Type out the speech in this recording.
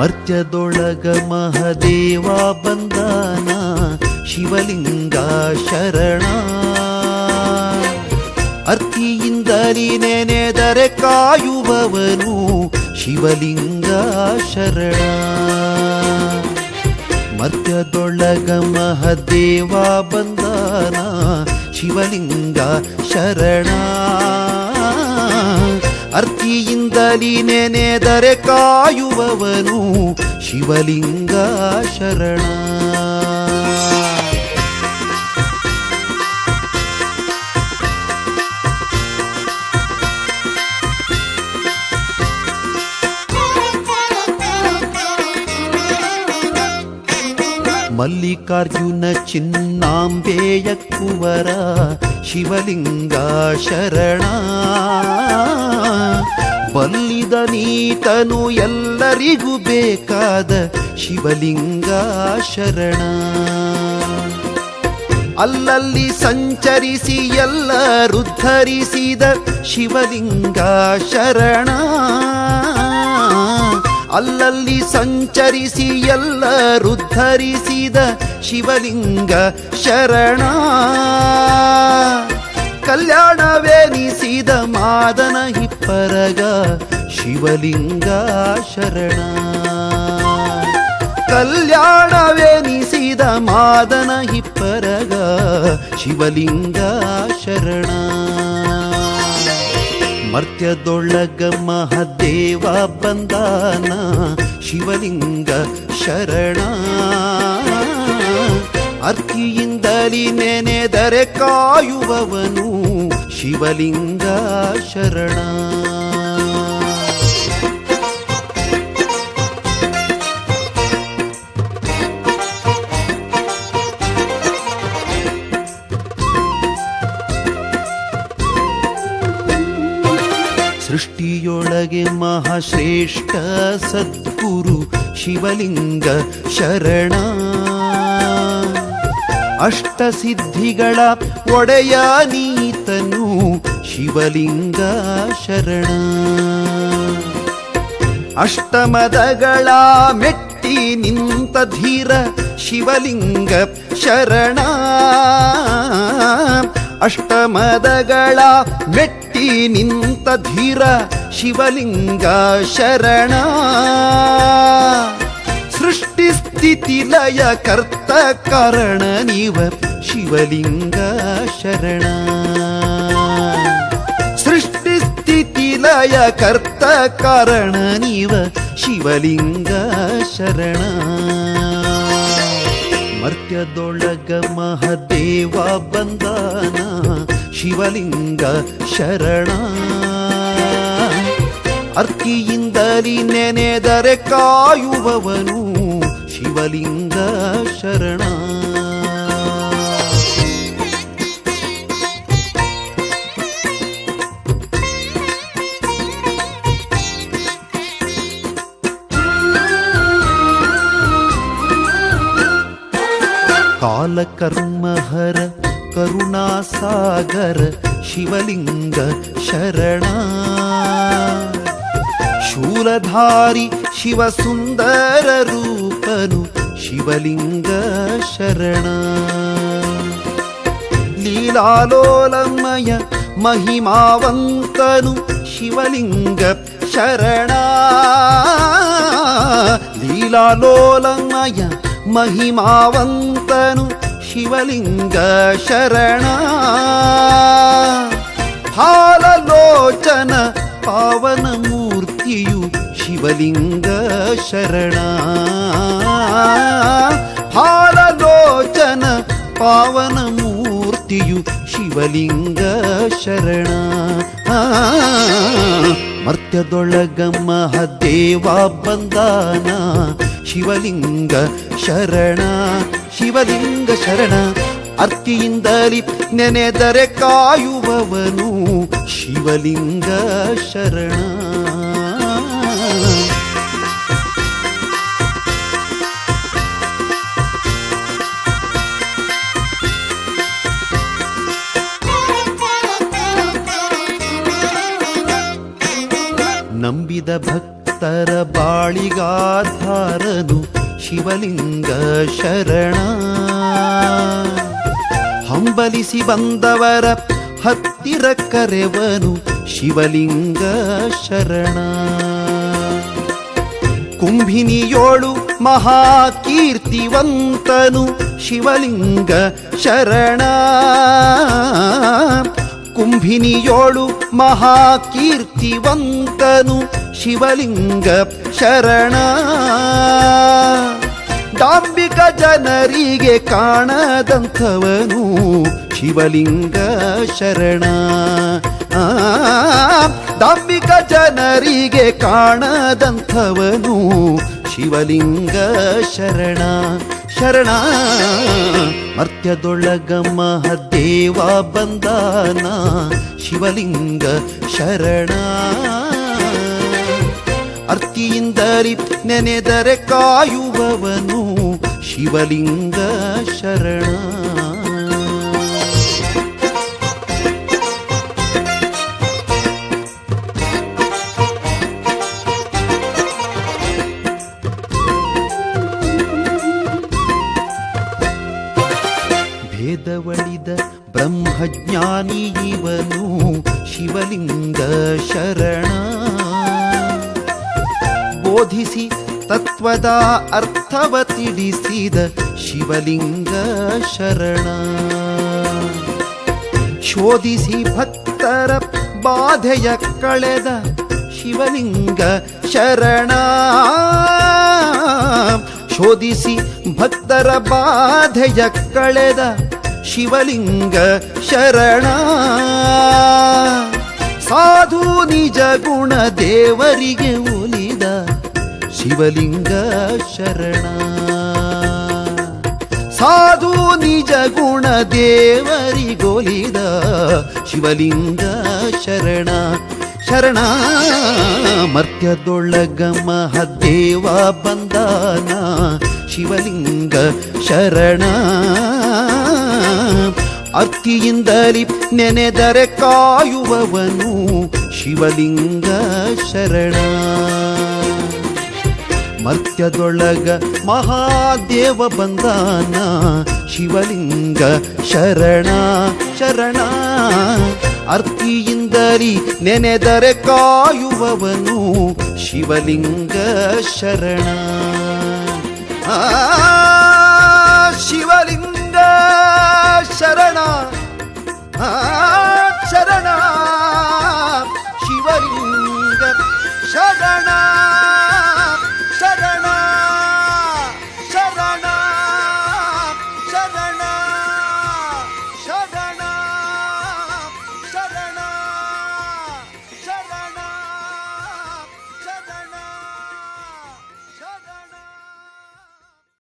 ಮರ್ತ್ಯದೊಳಗ ಮಹದೇವ ಬಂದಾನ, ಶಿವಲಿಂಗ ಶರಣ. ಅರ್ತಿಯಿಂದಲಿ ನೆನೆದರೆ ಕಾಯುವವನು ಶಿವಲಿಂಗ ಶರಣ. ಮರ್ತ್ಯದೊಳಗ ಮಹದೇವ ಬಂದಾನ, ಶಿವಲಿಂಗ ಶರಣ. ಅರ್ತಿಯಿಂದಲಿ ನೆನೆದರೆ ಕಾಯುವವನು ಶಿವಲಿಂಗ ಶರಣ. ಮಲ್ಲಿಕಾರ್ಜುನ ಚಿನ್ನಾಂಬೆಯ ಕುವರ ಶಿವಲಿಂಗ ಶರಣ. ಬಲ್ಲಿದ ನೀತನು ಎಲ್ಲರಿಗೂ ಬೇಕಾದ ಶಿವಲಿಂಗ ಶರಣ. ಅಲ್ಲಲ್ಲಿ ಸಂಚರಿಸಿ ಎಲ್ಲರೂ ಧರಿಸಿದ ಶಿವಲಿಂಗ ಶರಣ. ಅಲ್ಲಲ್ಲಿ ಸಂಚರಿಸಿ ಎಲ್ಲರೂ ಧರಿಸಿದ ಶಿವಲಿಂಗ ಶರಣ. ಕಲ್ಯಾಣವೆನಿಸಿದ ಮಾದನ ಹಿಪ್ಪರಗ ಶಿವಲಿಂಗ ಶರಣ. ಕಲ್ಯಾಣವೆನಿಸಿದ ಮಾದನ ಹಿಪ್ಪರಗ ಶಿವಲಿಂಗ ಶರಣ. ಮರ್ತ್ಯದೊಳಗ ಮಹದೇವ ಬಂದಾನ ಶಿವಲಿಂಗ ಶರಣ. ಅರ್ತಿಯಿಂದಲಿ ನೆನೆದರೆ ಕಾಯುವವನು ಶಿವಲಿಂಗ ಶರಣ. ಸೃಷ್ಟಿಯೊಳಗೆ ಮಹಾಶ್ರೇಷ್ಠ ಸದ್ಗುರು ಶಿವಲಿಂಗ ಶರಣ. ಅಷ್ಟಸಿದ್ಧಿಗಳ ಒಡೆಯ ನೀತನು ಶಿವಲಿಂಗ ಶರಣ. ಅಷ್ಟಮದಗಳ ಮೆಟ್ಟಿ ನಿಂತ ಧೀರ ಶಿವಲಿಂಗ ಶರಣ. ಅಷ್ಟಮದಗಳ ಮೆಟ್ಟಿ ನಿಂತ ಧೀರ ಶಿವಲಿಂಗ ಶರಣ. ಸೃಷ್ಟಿ ಸ್ಥಿತಿ ಲಯ ಕರ್ತ ಕಾರಣ ನೀವ ಶಿವಲಿಂಗ ಶರಣ. ಸೃಷ್ಟಿ ಸ್ಥಿತಿ ಲಯ ಕರ್ತ ಕಾರಣ ನೀವ ಶಿವಲಿಂಗ ಶರಣ. ಮರ್ತ್ಯದೊಳಗ ಮಹದೇವ ಬಂದಾನ ಶಿವಲಿಂಗ ಶರಣ. ಅರ್ಕಿಯಿಂದಲಿ ನೆನೆದರೆ ಕಾಯುವವನು ಶಿವಲಿಂಗ ಶರಣ. ಕಾಲಕರ್ಮಹರ ಕರುಣಾಸಾಗರ ಶಿವಲಿಂಗ ಶರಣ. ಶೂಲಧಾರಿ ಶಿವಸುಂದರ ರೂಪನು ಶಿವಲಿಂಗ ಶರಣ ಲೀಲಾಲೋಲಮಯ ಮಹಿಮಾವಂತನು ಶಿವಲಿಂಗ ಶರಣ ಲೀಲಾಲೋಲಮಯ ಮಹಿಮಾವಂತನು ಶಿವಲಿಂಗ ಶರಣ ಹಾಲಲೋಚನ ಪಾವನ ಮೂರ್ತಿಯು ಶಿವಲಿಂಗ ಶರಣ. ಹಾಲಲೋಚನ ಪಾವನ ಮೂರ್ತಿಯು ಶಿವಲಿಂಗ ಶರಣ. ಮರ್ತ್ಯದೊಳಗಮ್ಮ ದೇವ ಬಂದಾನ ಶಿವಲಿಂಗ ಶರಣ. ಶಿವಲಿಂಗ ಶರಣ. ಅರ್ತಿಯಿಂದಲಿ ನೆನೆದರೆ ಕಾಯುವವನು ಶಿವಲಿಂಗ ಶರಣ. ನಂಬಿದ ಭಕ್ತ ಭಕ್ತರ ಬಾಳಿಗಾಧಾರನು ಶಿವಲಿಂಗ ಶರಣ. ಹಂಬಲಿಸಿ ಬಂದವರ ಹತ್ತಿರ ಕರೆವನು ಶಿವಲಿಂಗ ಶರಣ. ಕುಂಭಿನಿಯೋಳು ಮಹಾಕೀರ್ತಿವಂತನು ಶಿವಲಿಂಗ ಶರಣ. ಕುಂಭಿನಿಯೋಳು ಮಹಾಕೀರ್ತಿವಂತನು ಶಿವಲಿಂಗ ಶರಣ. ಡಾಂಬಿಕ ಜನರಿಗೆ ಕಾಣದಂಥವನು ಶಿವಲಿಂಗ ಶರಣ. ಆ, ಡಾಂಬಿಕ ಜನರಿಗೆ ಕಾಣದಂಥವನು ಶಿವಲಿಂಗ ಶರಣ. ಶರಣ ಮರ್ತ್ಯದೊಳಗಮ್ಮ ದೇವ ಬಂದಾನ ಶಿವಲಿಂಗ ಶರಣ. ಅರ್ತಿಯಿಂದಲಿ ನೆನೆದರೆ ಕಾಯುವವನು ಶಿವಲಿಂಗ ಶರಣ. ಭೇದವಳಿದ ಬ್ರಹ್ಮಜ್ಞಾನಿ ಇವನು ಶಿವಲಿಂಗ ಶರಣ. ಬೋಧಿಸಿ ತತ್ವದ ಅರ್ಥವ ತಿಳಿಸಿದ ಶಿವಲಿಂಗ ಶರಣ ಶೋಧಿಸಿ ಭಕ್ತರ ಬಾಧೆಯ ಕಳೆದ ಶಿವಲಿಂಗ ಶರಣ ಶೋಧಿಸಿ ಭಕ್ತರ ಬಾಧೆಯ ಕಳೆದ ಶಿವಲಿಂಗ ಶರಣ ಸಾಧು ನಿಜ ಗುಣ ದೇವರಿಗೆ ಒಲಿದ ಶಿವಲಿಂಗ ಶರಣ. ಸಾಧು ನಿಜ ಗುಣ ದೇವರಿಗೊಲಿದ ಶಿವಲಿಂಗ ಶರಣ. ಶರಣ ಮರ್ತ್ಯದೊಳಗ ಮಹದೇವ ಬಂದಾನ ಶಿವಲಿಂಗ ಶರಣ. ಅಕ್ಕಿಯಿಂದಲಿ ನೆನೆದರೆ ಕಾಯುವವನು ಶಿವಲಿಂಗ ಶರಣ. ಮರ್ತ್ಯದೊಳಗ ಮಹಾದೇವ ಬಂದಾನ. ಶಿವಲಿಂಗ ಶರಣ ಶರಣ. ಅರ್ತಿಯಿಂದರಿ ನೆನೆದರೆ ಕಾಯುವವನು ಶಿವಲಿಂಗ ಶರಣ. ಆ,